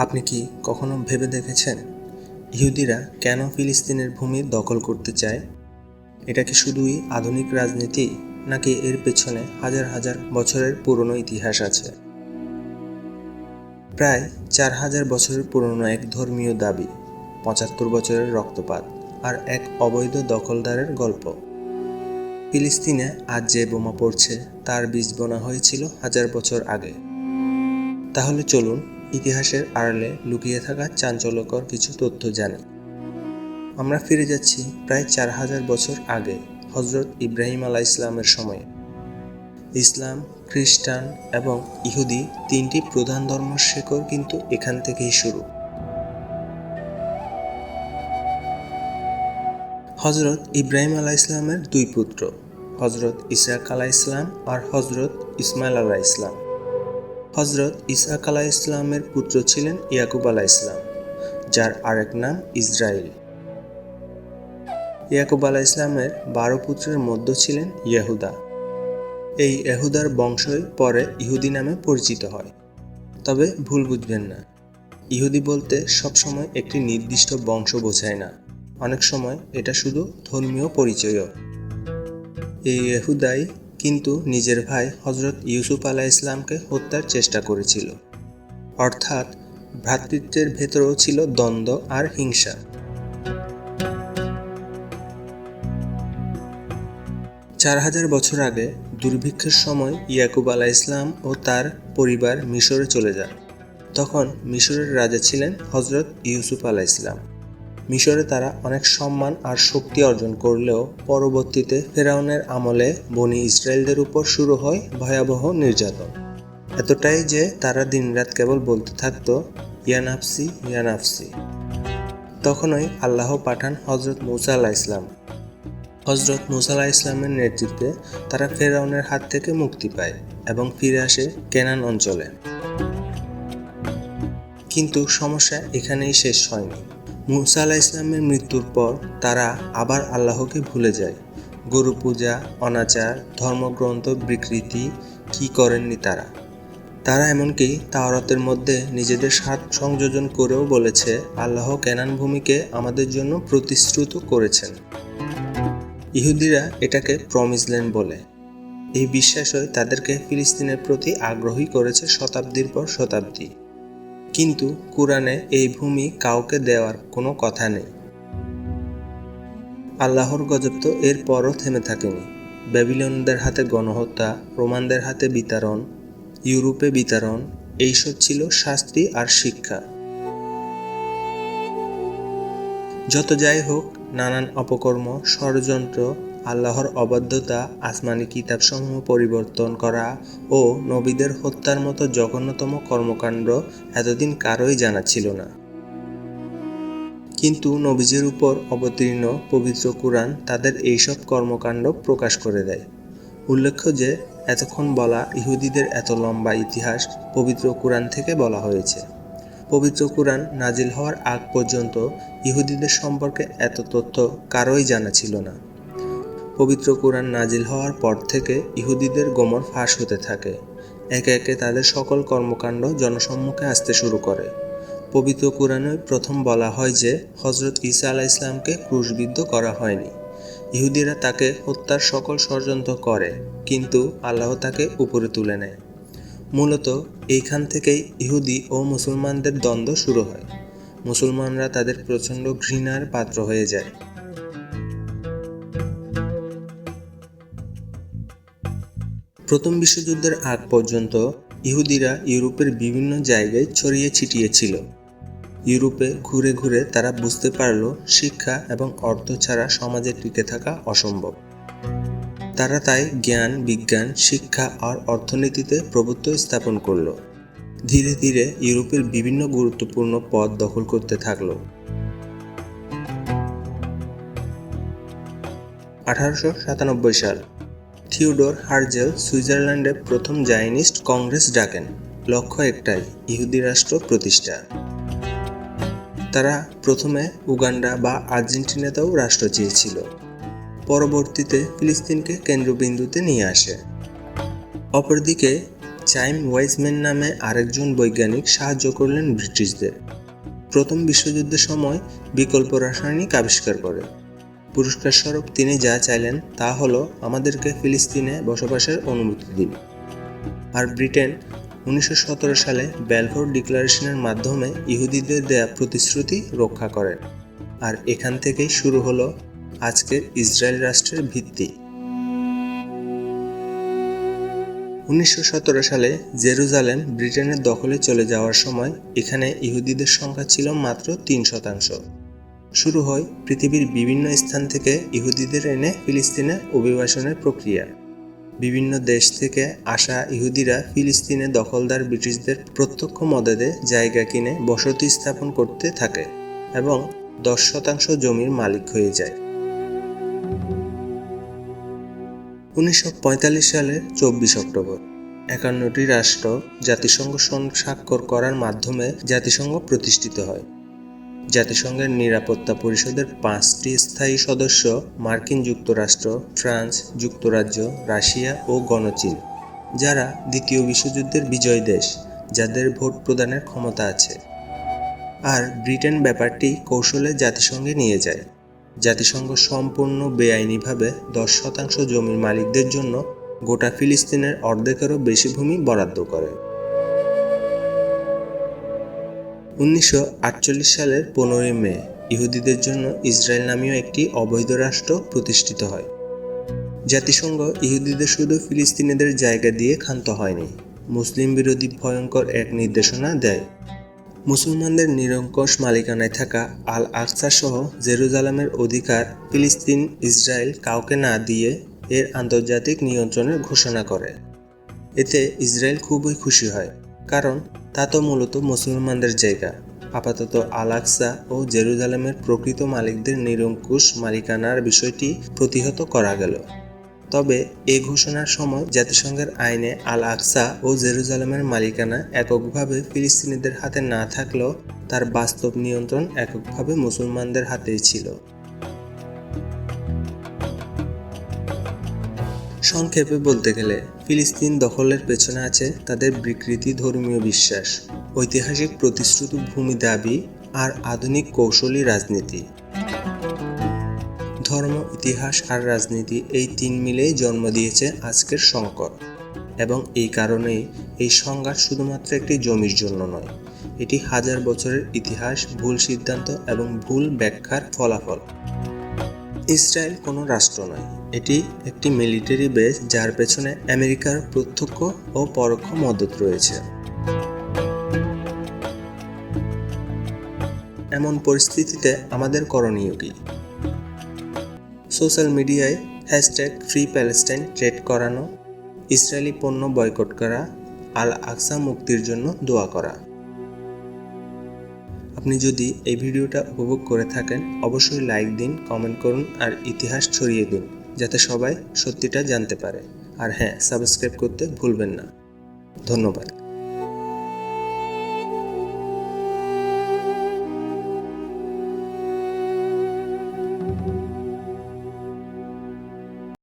আপনি কি কখনো ভেবে দেখেছেন ইহুদিরা কেন ফিলিস্তিনের ভূমি দখল করতে চায়? এটা কি শুধুই আধুনিক রাজনীতি, নাকি এর পেছনে হাজার হাজার বছরের পুরনো ইতিহাস আছে? প্রায় চার হাজার বছরের পুরনো এক ধর্মীয় দাবি, পঁচাত্তর বছরের রক্তপাত আর এক অবৈধ দখলদারের গল্প। ফিলিস্তিনে আজ যে বোমা পড়ছে, তার বীজ বোনা হয়েছিল হাজার বছর আগে। তাহলে চলুন ইতিহাসের আড়ালে লুকিয়ে থাকা চাঞ্চল্যকর কিছু তথ্য জানি আমরা ফিরে যাচ্ছি প্রায় চার হাজার বছর আগে হজরত ইব্রাহিম আলাহ ইসলামের সময়ে। ইসলাম, খ্রিস্টান এবং ইহুদি তিনটি প্রধান ধর্ম শেকড় কিন্তু এখান থেকেই শুরু। হজরত ইব্রাহিম আলাহ ইসলামের দুই পুত্র হজরত ইসরাক আলাহ ইসলাম আর হজরত ইসমাইল আলাহ ইসলাম হজরত ইসাক আলাহ ইসলামের পুত্র ছিলেন ইয়াকুব আলাহ ইসলাম যার আরেক নাম ইসরায়েল ইয়াকুব আলাহ ইসলামের বারো পুত্রের মধ্যে ছিলেন ইয়াহুদা এই এহুদার বংশই পরে ইহুদি নামে পরিচিত হয়। তবে ভুল বুঝবেন না। ইহুদি বলতে সবসময় একটি নির্দিষ্ট বংশ বোঝায় না। অনেক সময় এটা শুধু ধর্মীয় পরিচয়ও। এই এহুদাই কিন্তু নিজের ভাই হজরত ইউসুফ আলাহ ইসলামকে হত্যার চেষ্টা করেছিল। অর্থাৎ ভ্রাতৃত্বের ভেতরেও ছিল দ্বন্দ্ব আর হিংসা। চার হাজার বছর আগে দুর্ভিক্ষের সময় ইয়াকুব আলাহ ইসলাম ও তার পরিবার মিশরে চলে যান। তখন মিশরের রাজা ছিলেন হজরত ইউসুফ আলাহ ইসলাম মিশরে তারা অনেক সম্মান আর শক্তি অর্জন করলেও পরবর্তীতে ফেরাউনের আমলে বনি ইসরায়েলদের উপর শুরু হয় ভয়াবহ নির্যাতন। এতটাই যে তারা দিনরাত কেবল বলতে থাকতো ইয়ানাফসি ইয়ানাফসি তখনই আল্লাহ পাঠান হজরত মুসা ইসলাম হজরত মুসা আলাহ ইসলামের নেতৃত্বে তারা ফেরাউনের হাত থেকে মুক্তি পায় এবং ফিরে আসে কেনান অঞ্চলে। কিন্তু সমস্যা এখানেই শেষ হয়নি। মুসা আলাহ ইসলামের মৃত্যুর পর তারা আবার আল্লাহকে ভুলে যায়। গরু পূজা, অনাচার, ধর্মগ্রন্থ, বিকৃতি, কি করেননি তারা? তারা এমনকি তাওরাতের মধ্যে নিজেদের স্বাদ সংযোজন করেও বলেছে, আল্লাহ কেনান ভূমিকে আমাদের জন্য প্রতিশ্রুত করেছেন। ইহুদিরা এটাকে প্রমিস ল্যান্ড বলে। এই বিশ্বাসই তাদেরকে ফিলিস্তিনের প্রতি আগ্রহী করেছে শতাব্দীর পর শতাব্দী। কিন্তু কোরআনে এই ভূমি কাউকে দেওয়ার কোনো কথা নেই। আল্লাহর গজব তো এর পরও থেমে থাকেনি। ব্যাবিলনদের হাতে গণহত্যা, রোমানদের হাতে বিতরণ ইউরোপে বিতরণ এইসব ছিল শাস্তি আর শিক্ষা। যত যাই হোক, নানান অপকর্ম, ষড়যন্ত্র আল্লাহর অবাধ্যতা, আসমানি কিতাবসমূহ পরিবর্তন করা ও নবীদের হত্যার মতো জঘন্যতম কর্মকাণ্ড এতদিন কারোই জানা ছিল না। কিন্তু নবীজের উপর অবতীর্ণ পবিত্র কোরআন তাদের এইসব কর্মকাণ্ড প্রকাশ করে দেয়। উল্লেখ্য যে, এতক্ষণ বলা ইহুদিদের এত লম্বা ইতিহাস পবিত্র কোরআন থেকে বলা হয়েছে। পবিত্র কোরআন নাজিল হওয়ার আগ পর্যন্ত ইহুদিদের সম্পর্কে এত তথ্য কারোই জানা ছিল না। পবিত্র কোরআন নাজিল হওয়ার পর থেকে ইহুদিদের গোমর ফাঁস হতে থাকে। একে একে তাদের সকল কর্মকাণ্ড জনসম্মুখে আসতে শুরু করে। পবিত্র কোরআনে প্রথম বলা হয় যে হজরত ঈসা আলাহ ইসলামকে ক্রুশবিদ্ধ করা হয়নি। ইহুদিরা তাকে হত্যার সকল ষড়যন্ত্র করে, কিন্তু আল্লাহ তাকে উপরে তুলে নেয়। মূলত এইখান থেকেই ইহুদি ও মুসলমানদের দ্বন্দ্ব শুরু হয়। মুসলমানরা তাদের প্রচণ্ড ঘৃণার পাত্র হয়ে যায়। প্রথম বিশ্বযুদ্ধের আগ পর্যন্ত ইহুদিরা ইউরোপের বিভিন্ন জায়গায় ছড়িয়ে ছিটিয়ে ছিল ইউরোপে ঘুরে ঘুরে তারা বুঝতে পারল শিক্ষা এবং অর্থ ছাড়া সমাজে টিকে থাকা অসম্ভব। তারা তাই জ্ঞান, বিজ্ঞান, শিক্ষা আর অর্থনীতিতে প্রভুত্ব স্থাপন করল। ধীরে ধীরে ইউরোপের বিভিন্ন গুরুত্বপূর্ণ পদ দখল করতে থাকল। আঠারোশো সাতানব্বই সাল থিওডোর হার্জেল সুইজারল্যান্ডে প্রথম জায়নিস্ট কংগ্রেস ডাকেন। লক্ষ্য একটাই, ইহুদি রাষ্ট্র প্রতিষ্ঠা। তারা প্রথমে উগান্ডা বা আর্জেন্টিনাতেও রাষ্ট্র চেয়েছিল। পরবর্তীতে ফিলিস্তিনকে কেন্দ্রবিন্দুতে নিয়ে আসে। অপরদিকে, চাইম ওয়াইজম্যান নামে আরেকজন বৈজ্ঞানিক সাহায্য করলেন ব্রিটিশদের। প্রথম বিশ্বযুদ্ধের সময় বিকল্প রাসায়নিক আবিষ্কার করে। পুরস্কার স্বরূপ তিনি যা চাইলেন তা হলো আমাদেরকে ফিলিস্তিনে বসবাসের অনুমতি দিন আর ব্রিটেন উনিশশো সতেরো সালে ব্যালফোর ডিক্লারেশনের মাধ্যমে ইহুদিদের দেয়া প্রতিশ্রুতি রক্ষা করেন। আর এখান থেকেই শুরু হলো আজকের ইসরায়েল রাষ্ট্রের ভিত্তি। উনিশশো সতেরো সালে জেরুজালেম ব্রিটেনের দখলে চলে যাওয়ার সময় এখানে ইহুদিদের সংখ্যা ছিল মাত্র তিন শতাংশ। শুরু হয় পৃথিবীর বিভিন্ন স্থান থেকে ইহুদিদের এনে ফিলিস্তিনে অভিবাসনের প্রক্রিয়া। বিভিন্ন দেশ থেকে আসা ইহুদিরা ফিলিস্তিনে দখলদার ব্রিটিশদের প্রত্যক্ষ মদদে জায়গা কিনে বসতি স্থাপন করতে থাকে এবং দশ শতাংশ জমির মালিক হয়ে যায়। উনিশশো সালের চব্বিশ অক্টোবর, একান্নটি রাষ্ট্র জাতিসংঘ স্বাক্ষর করার মাধ্যমে জাতিসংঘ প্রতিষ্ঠিত হয়। জাতিসংঘের নিরাপত্তা পরিষদের পাঁচটি স্থায়ী সদস্য মার্কিন যুক্তরাষ্ট্র, ফ্রান্স, যুক্তরাজ্য, রাশিয়া ও গণচীন, যারা দ্বিতীয় বিশ্বযুদ্ধের বিজয় দেশ, যাদের ভোট প্রদানের ক্ষমতা আছে। আর ব্রিটেন ব্যাপারটি কৌশলে জাতিসংঘে নিয়ে যায়। জাতিসংঘ সম্পূর্ণ বেআইনিভাবে দশ শতাংশ জমির মালিকদের জন্য গোটা ফিলিস্তিনের অর্ধেকেরও বেশি ভূমি বরাদ্দ করে। উনিশশো আটচল্লিশ সালের পনেরোই মে, ইহুদিদের জন্য ইসরায়েল নামীয় একটি অবৈধ রাষ্ট্র প্রতিষ্ঠিত হয়। জাতিসংঘ ইহুদিদের শুধু ফিলিস্তিনিদের জায়গা দিয়ে ক্ষান্ত হয়নি, মুসলিম বিরোধী ভয়ঙ্কর এক নির্দেশনা দেয়। মুসলমানদের নিরঙ্কুশ মালিকানায় থাকা আল আকসা সহ জেরুজালামের অধিকার ফিলিস্তিন ইসরায়েল কাউকে না দিয়ে এর আন্তর্জাতিক নিয়ন্ত্রণের ঘোষণা করে। এতে ইসরায়েল খুবই খুশি হয়। কারণ তা তো মূলত মুসলমানদের জায়গা। আপাতত আল আকসা ও জেরুজালেমের প্রকৃত মালিকদের নিরঙ্কুশ মালিকানার বিষয়টি প্রতিহত করা গেল। তবে এ ঘোষণার সময় জাতিসংঘের আইনে আল আকসা ও জেরুজালেমের মালিকানা এককভাবে ফিলিস্তিনিদের হাতে না থাকলেও তার বাস্তব নিয়ন্ত্রণ এককভাবে মুসলমানদের হাতেই ছিল। সংক্ষেপে বলতে গেলে, ফিলিস্তিন দখলের পেছনে আছে তাদের বিকৃতি ধর্মীয় বিশ্বাস, ঐতিহাসিক প্রতিশ্রুত ভূমি দাবি, আর আধুনিক কৌশলী রাজনীতি। ধর্ম, ইতিহাস আর রাজনীতি এই তিন মিলেই জন্ম দিয়েছে আজকের সংকট। এবং এই কারণেই এই সংঘাত শুধুমাত্র একটি জমির জন্য নয়, এটি হাজার বছরের ইতিহাস, ভুল সিদ্ধান্ত এবং ভুল ব্যাখ্যার ফলাফল। ইসরায়েল কোনো রাষ্ট্র নয়। এটি একটি মিলিটারি বেস যার পেছনে আমেরিকার প্রত্যক্ষ ও পরোক্ষ মদত রয়েছে। এমন পরিস্থিতিতে আমাদের করণীয় কি? সোশ্যাল মিডিয়ায় হ্যাশট্যাগ ফ্রি প্যালেস্টাইন ট্রেড করানো, ইসরায়েলি পণ্য বয়কট করা আল আকসা মুক্তির জন্য দোয়া করা। আপনি যদি এই ভিডিওটা উপভোগ করে থাকেন, অবশ্যই লাইক দিন, কমেন্ট করুন আর ইতিহাস ছড়িয়ে দিন, যাতে সবাই সত্যিটা জানতে পারে। আর হ্যাঁ সাবস্ক্রাইব করতে ভুলবেন না। ধন্যবাদ।